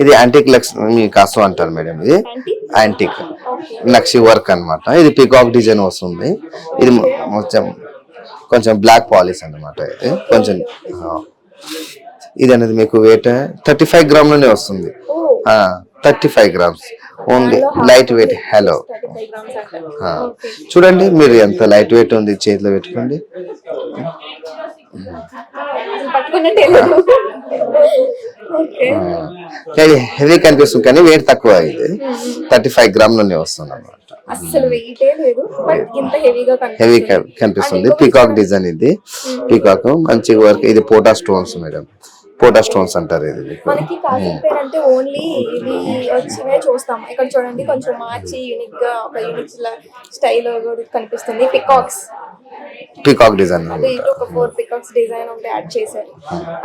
ఇది యాంటిక్ లక్ష్మి కాసు అంటారు మేడం ఇది. యాంటీ యాంటిక్ నక్షి వర్క్ అన్నమాట. ఇది పికాక్ డిజైన్ వస్తుంది. ఇది మొ- మొత్తం కొంచెం బ్లాక్ పాలిష్ అన్నమాట ఇది. కొంచెం. ఇది అనేది మీకు వెయిట్ థర్టీ ఫైవ్ గ్రామ్లోనే వస్తుంది thirty five grams only light weight hello చూడండి మీరు ఎంత లైట్ వెయిట్ ఉంది చేతిలో పెట్టుకోండి. హెవీ కనిపిస్తుంది కానీ వెయిట్ తక్కువ ఇది. థర్టీ ఫైవ్ గ్రామ్లోనే వస్తుంది హెవీగా హెవీ కనిపిస్తుంది. పికాక్ డిజైన్ ఇది. పికాక్ మంచి వర్క్ ఇది పోటా స్టోన్స్ మేడం పోటా స్టోన్స్ అంటారు ఇది మనకి కాజల్ పేరు అంటే ఓన్లీ ఇది వచ్చివే చూస్తాం ఇక్కడ చూడండి కొంచెం మార్చి యూనిక్గా ఒక యూనిక్ స్టైల్ కనిపిస్తుంది. పికాక్స్ పికాక్ డిజైన్ ఒక ఫోర్ పికాక్స్ డిజైన్ ఒకటి యాడ్ చేశారు.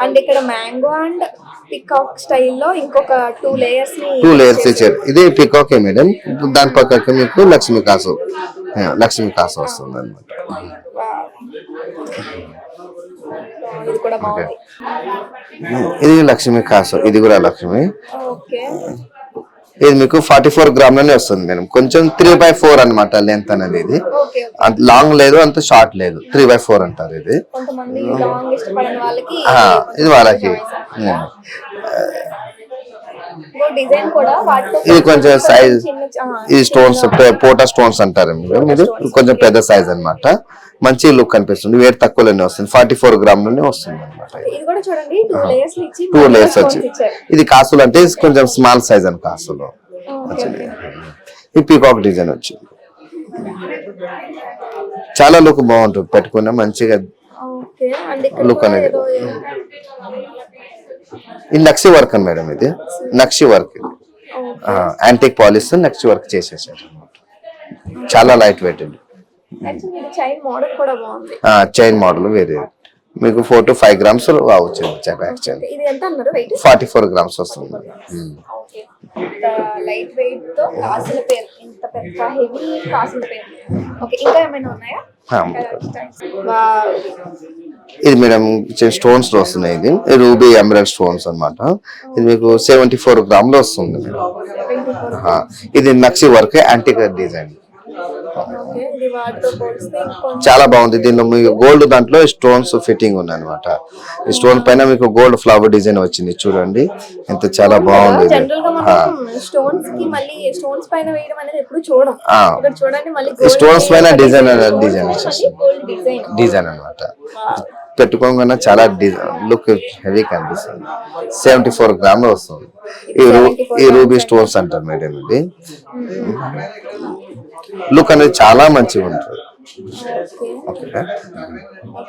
అండ్ ఇక్కడ మ్యాంగో అండ్ పికాక్ స్టైల్లో ఇంకొక టూ లేయర్స్ని టూ లేయర్స్ ఇచ్చారు. ఇది పికాక్ మేడం దాని పక్కకి మీకు లక్ష్మీ కాసు. లక్ష్మీ కాసు వస్తుంది అనమాట ఇది కూడా బాగుంది. ఇది లక్ష్మీ కాసు ఇది కూడా లక్ష్మి. ఓకే. ఇది మీకు ఫార్టీ ఫోర్ గ్రామ్లోనే వస్తుంది మేడం. కొంచెం త్రీ బై ఫోర్ అనమాట లెంత్ అనేది ఇది. అంత లాంగ్ లేదు అంత షార్ట్ లేదు. త్రీ బై ఫోర్ అంటారు ఇది. ఇది వాళ్ళకి. ఇది కొంచెం ఆ, ఇది స్టోన్స్ పోటా స్టోన్స్ అంటారు ఇది కొంచెం పెద్ద సైజ్ అన్నమాట. మంచి లుక్ కనిపిస్తుంది వెయిట్ తక్కువలోనే వస్తుంది. ఫార్టీ ఫోర్ గ్రామ్లోనే వస్తుంది అనమాట టూ లేయర్స్ వచ్చి. ఇది కాసులు అంటే కొంచెం స్మాల్ సైజ్ అని కాసులు. ఈ పీకాక్ డిజైన్ వచ్చింది. చాలా లుక్ బాగుంటుంది. పెట్టుకున్న మంచిగా కూడా అనేది. ఇది నక్షి వర్క్ అని మేడం ఇది. Nakshi work antique polish nakshi work చేసేసారు. చాలా లైట్ వెయిట్ ఇది చైన్ మోడల్ వేరే. మీకు ఫోర్ టు ఫైవ్ గ్రామ్స్ అవచ్చు ఫార్టీ ఫోర్ గ్రామ్స్ వస్తుంది. ఇంకా ఏమైనా ఉన్నాయా? వావ్. ఇది మేడం స్టోన్స్లో వస్తున్నాయి ఇది. రూబీ ఎమరల్ స్టోన్స్ అన్నమాట. ఇది మీకు సెవెంటీ ఫోర్ గ్రామ్లో వస్తుంది మేడం. 24. ఆ, ఇది nakshi work antique design okay ఇది వాటితో పోలిస్తే ఇంకొంచెం చాలా బాగుంది. దీనిలో మీకు గోల్డ్ దాంట్లో స్టోన్స్ ఫిట్టింగ్ ఉంది అనమాట ఈ స్టోన్ పైన మీకు గోల్డ్ ఫ్లవర్ డిజైన్ వచ్చింది. చూడండి. ఎంత చాలా బాగుంది స్టోన్స్ పైన డిజైన్ డిజైన్ డిజైన్ డిజైన్ అనమాట పెట్టుకోగానే చాలా లుక్ హెవీ కనిపిస్తుంది. సెవెంటీ ఫోర్ గ్రామ్లో వస్తుంది. ఈ రూబీ స్టోన్స్ అంటారు మేడం ఇది. లుక్ అనేది చాలా మంచిగా ఉంటుంది.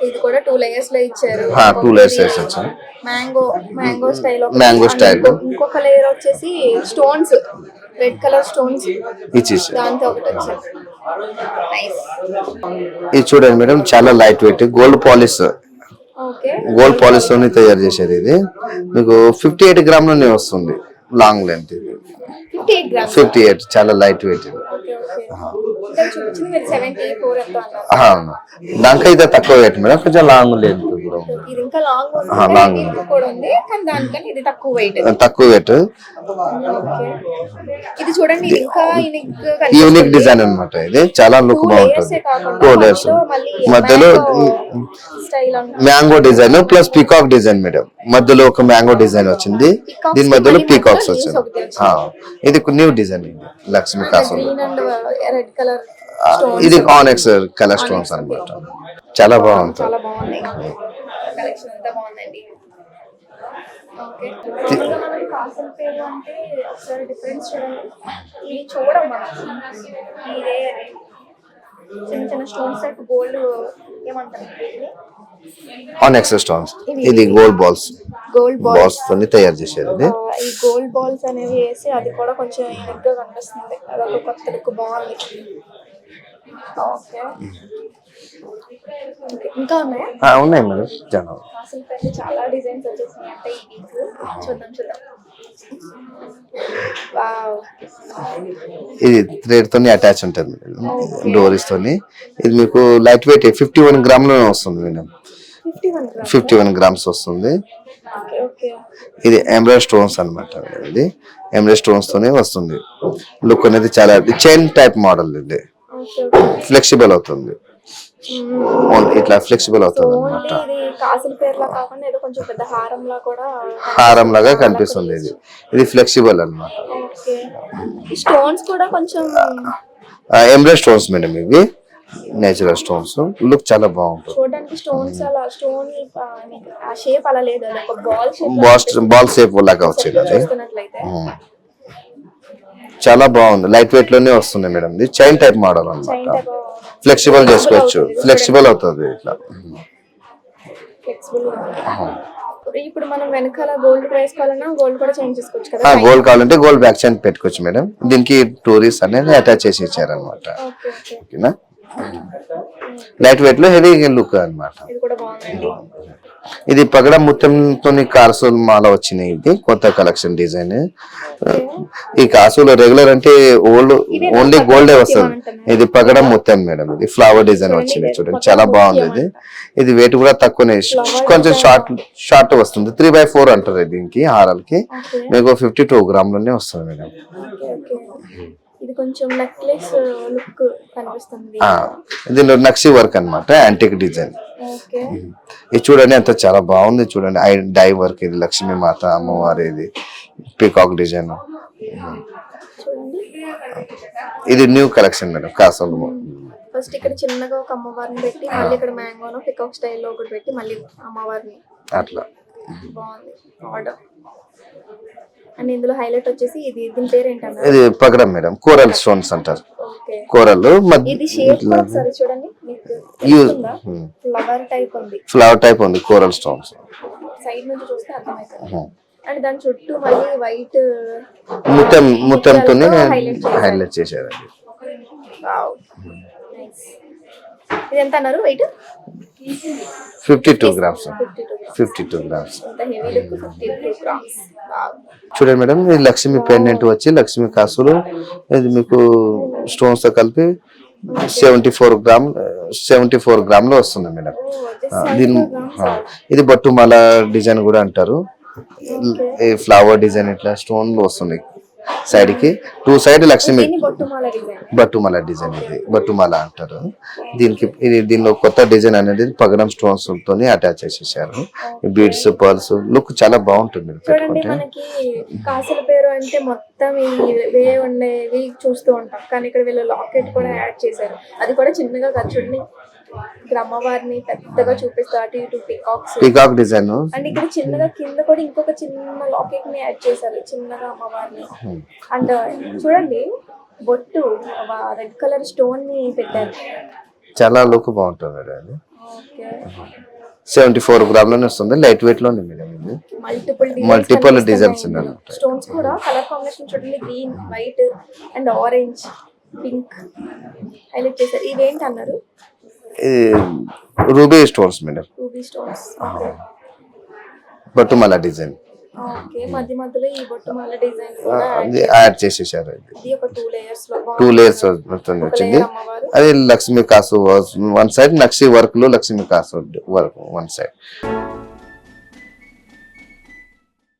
ఇది కూడా టూ లేయర్స్లో ఇచ్చారు. టూ లేయర్స్ వేసొచ్చు మ్యాంగో మ్యాంగో స్టైల్. ఇంకొక లేయర్ వచ్చేసి స్టోన్స్ రెడ్ కలర్ స్టోన్స్ ఇచ్చేసి దాంతో ఒకటి వచ్చింది నైస్ ఇది చూడండి మేడం చాలా light weight gold polish gold polish తోనే తయారు చేసేది ఇది. మీకు ఫిఫ్టీ ఎయిట్ గ్రామ్లోనే వస్తుంది లాంగ్ లెంత్ ఇది. ఫిఫ్టీ ఎయిట్ చాలా లైట్ వెయిట్ ఇది. అవును. దానికైతే తక్కువ వెయిట్ మేడం కొంచెం లాంగ్ ఇంకా లాంగ్ ఉంది తక్కువ వెయిట్ ఇది చూడండి ఇంకా యూనిక్ యూనిక్ డిజైన్ అన్నమాట ఇది. చాలా లుక్ బాగుంటుంది. టూ లేయర్స్ మధ్యలో mango design plus peacock design madam మధ్యలో ఒక మ్యాంగో డిజైన్ వచ్చింది. దీని మధ్యలో పీకాక్స్ వచ్చింది. ఇది న్యూ డిజైన్ ఇది లక్ష్మీ కాసం ఇది ఆనెక్స్ కలర్ స్టోన్స్ అన్నమాట. చాలా బాగుంటుంది. చాలా బాగున్నాయి కలెక్షన్ అంతా బాగుందండి. చిన్న చిన్న స్టోన్స్ టైప్ గోల్డ్ ఏమంటారు? ఆనెక్స్ స్టోన్స్ ఇది gold balls gold ball balls తోని తయారు చేసేది ఈ గోల్డ్ బాల్స్ అనేవి వేసి అది కూడా కొంచెం యూనిక్గా కనిపిస్తుంది. అదొక కొత్త లుక్ బాగుంది. ఓకే. ఇంకా ఉన్నాయా? మేడం చాలా కాసుల పేరు చాలా డిజైన్స్ వచ్చేసినాయి. అంటే ఈ వీక్ చూద్దాం చూద్దాం. వావ్. ఇది థ్రెడ్ తోని అటాచ్ ఉంటుంది మేడం డోరీస్ తోని ఇది మీకు లైట్ వెయిట్ ఫిఫ్టీ వన్ గ్రామ్లోనే వస్తుంది మేడం. ఫిఫ్టీ వన్ గ్రామ్స్ వస్తుంది. ఇది ఎమరాల్డ్ స్టోన్స్ అన్నమాట ఇది. ఎమరాల్డ్ స్టోన్స్ తోనే వస్తుంది. లుక్ అనేది చాలా చైన్ టైప్ మోడల్ ఇది. ఫ్లెక్సిబుల్ అవుతుంది. ఇట్లా ఫ్లెక్సిబుల్ అవుతుంది అనమాట హారం లాగా కనిపిస్తుంది ఇది. ఇది ఫ్లెక్సిబుల్ ఈ స్టోన్స్ కూడా కొంచెం ఎమరాల్డ్ స్టోన్స్ మేడం ఇవి. నేచురల్ స్టోన్స్ లుక్ చాలా బాగుంటుంది. చూడడానికి స్టోన్స్ అలా స్టోన్ ఆ షేప్ అలా లేదు. అది ఒక ball shape ball ball shape లాగా వచ్చింది అది. ఉమ్. చాలా బాగుంది. లైట్ వెయిట్లోనే వస్తుంది మేడం ఇది చైన్ టైప్ మోడల్ అన్నమాట. ఫ్లెక్సిబుల్ చేసుకోవచ్చు. ఫ్లెక్సిబుల్ అవుతుంది ఇట్లా. ఫ్లెక్సిబుల్ ఇప్పుడు మనం వెనకాల గోల్డ్ వేసుకోవాలన్నా గోల్డ్ కూడా చేంజ్ చేసుకోవచ్చు కదా? గోల్డ్ కావాలంటే గోల్డ్ బ్యాక్ చైన్ పెట్టుకోవచ్చు మేడం. దీనికి టూరిస్ట్ అనేది అటాచ్ చేసి ఇచ్చారనమాట ఓకే ఓకే ఓకేనా? లైట్ వెయిట్లో హెవీ లుక్ అన్నమాట. ఇది కూడా బాగుందండి ఇది పగడ ముత్యంతో కాసులు మాల వచ్చినాయి ఇది కొత్త కలెక్షన్ డిజైన్ ఈ కాసులు రెగ్యులర్ అంటే ఓల్డ్ ఓన్లీ గోల్డే వస్తుంది. ఇది పగడ ముత్యం మేడం ఇది ఫ్లవర్ డిజైన్ వచ్చింది చూడండి చాలా బాగుంది ఇది. ఇది వెయిట్ కూడా తక్కువనే కొంచెం షార్ట్ షార్ట్ వస్తుంది. త్రీ బై ఫోర్ అంటారు దీనికి హారాలకి. మీకు ఫిఫ్టీ టూ గ్రామ్లోనే వస్తుంది మేడం. ఇది కొంచెం నెక్లెస్ లుక్ కనిపిస్తుంది. దీనిలో నక్షి వర్క్ అన్నమాట యాంటిక్ డిజైన్ ఇది చూడండి అంత చాలా బాగుంది చూడండి. ఐ డై వర్క్ ఇది లక్ష్మీ మాత అమ్మవారి ఇది పీకాక్ డిజైన్ ఇది న్యూ కలెక్షన్ మేడం కాసలు ఫస్ట్ ఇక్కడ చిన్నగా ఒక అమ్మవారిని పెట్టి మళ్ళీ ఇక్కడ మ్యాంగోను పికాక్ స్టైల్లో ఒకటి పెట్టి మళ్ళీ అమ్మవారిని. అట్లా. బాగుంది ఆర్డర్ అండ్ ఇందులో హైలైట్ వచ్చేసి ఇది దీని పేరు ఏంటన్నారు ఇది పగడం మేడం కోరల్ స్టోన్స్ అంటారు. కోరల్ ఇది షేప్ ఒకసారి చూడండి ఫ్లవర్ టైప్ ఉంది. ఫ్లవర్ టైప్ ఉంది కోరల్ స్టోన్స్. సైడ్ నుంచి చూస్తే అర్థమవుతుంది. అండ్ దాని చుట్టూ మళ్ళీ వైట్ ముత్యంతోనే హైలైట్ చేశారు. హైలైట్ నైస్ ఇది ఎంత అన్నారు weight fifty two grams fifty two grams చూడండి మేడం ఇది లక్ష్మీ పెండెంట్ వచ్చి లక్ష్మీ కాసులు ఇది మీకు స్టోన్స్తో కలిపి seventy four gram seventy four గ్రామ్లో వస్తుంది మేడం ఆ, దీని ఇది బొట్టుమాల డిజైన్ కూడా అంటారు. ఈ ఫ్లవర్ డిజైన్ ఇట్లా స్టోన్లో వస్తుంది. సైడ్కి టూ సైడ్ లక్ష్మీ బొట్టుమాల డిజైన్. ఇది. బట్టుమాల అంటారు. దీనికి ఇది దీనిలో కొత్త డిజైన్ అనేది పగడం స్టోన్స్ తోని అటాచ్ చేసేసారు. బీడ్స్ పర్ల్స్ లుక్ చాలా బాగుంటుంది పెట్టుకుంటే. కాసుల పేరు అంటే మొత్తం ఉండేవి చూస్తూ ఉంటాం. కానీ ఇక్కడ వీళ్ళు లాకెట్ కూడా యాడ్ చేశారు. అది కూడా చిన్నగా చూడండి. ఇక్కడ అమ్మవారిని పెద్దగా చూపిస్తారు అటు ఇటు పికాక్స్ పీకాక్ డిజైన్ అండ్ ఇక్కడ చిన్నగా కింద కూడా ఇంకొక చిన్న లాకెట్ని యాడ్ చేశారు చిన్నగా అమ్మవారిని అండ్ చూడండి బొట్టు రెడ్ కలర్ స్టోన్ని పెట్టారు. చాలా లుక్ బాగుంటుంది అది. సెవెంటీ ఫోర్ గ్రామ్లోనే వస్తుంది లైట్ వెయిట్లోనే మేడం ఇది. మల్టిపుల్ మల్టిపుల్ డిజైన్స్ ఉన్నాయి స్టోన్స్ కూడా కలర్ కాంబినేషన్ చూడండి green white and orange pink highlight చేశారు. ఇవేంటి అన్నారు? రూబీ స్టోన్స్ మేడం బట్టుమాల డిజైన్ యాడ్ చేసేసారు టూ లేయర్స్ వచ్చింది. అది లక్ష్మీ కాసు వన్ సైడ్ నక్షి వర్క్లో లక్ష్మీ కాసు వర్క్ వన్ సైడ్